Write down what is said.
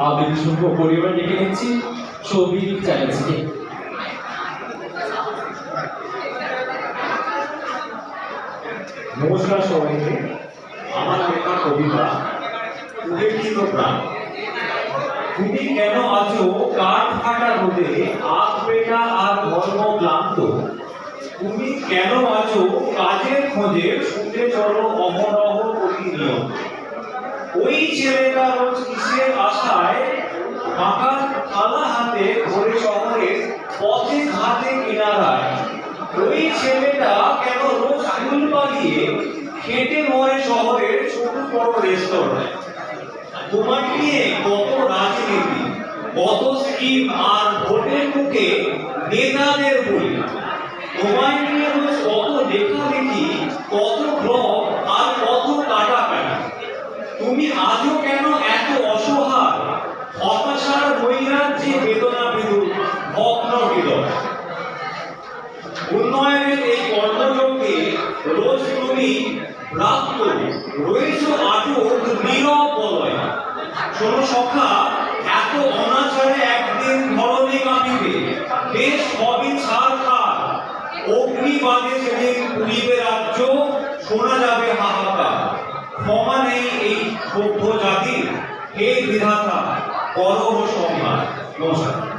আবেদী শুভ পরিবার ডেকে নিচ্ছি ছবি চ্যাটার্জিকে নমস্কার সবাইকে। আমার লেখা কবিতা। উপেক্ষিত প্রাণ। তুমি কেন আছো কাঠ ফাটা রোদে আখ পেটা আর ধর্ম ক্লান্ত? তুমি কেন আছো কাজের খোঁজে ছুটে চলো অহরহ প্রতিনিয়ত? ওই ছেলেটা রোজ কিনারায় ওই ছেলেটা কেন রোজ খেটে মরে শহরের ছোট বড় তোমার নিয়ে কত রাজনীতি, কত স্কিম আর ভোটের মুখে নেতাদের বলি তোমায় নিয়ে রোজ কত লেখালেখি, কত ব্লগ উন্নয়নের এই কর্মযজ্ঞে রোজ তুমি প্রাপ্ত রয়েছ আজও নীরব বলয়। শোনো সখা, এত অনাচারে একদিন ধরনে কাঁপিবে। বেশ হবে ছাড় খার অগ্নিবাদে সেদিন পুরিবে রাজ্য, শোনা যাবে হাহাকার। ক্ষমা নেই এই সভ্য জাতির। হে বিধাতা করহ সংহার নমস্কার।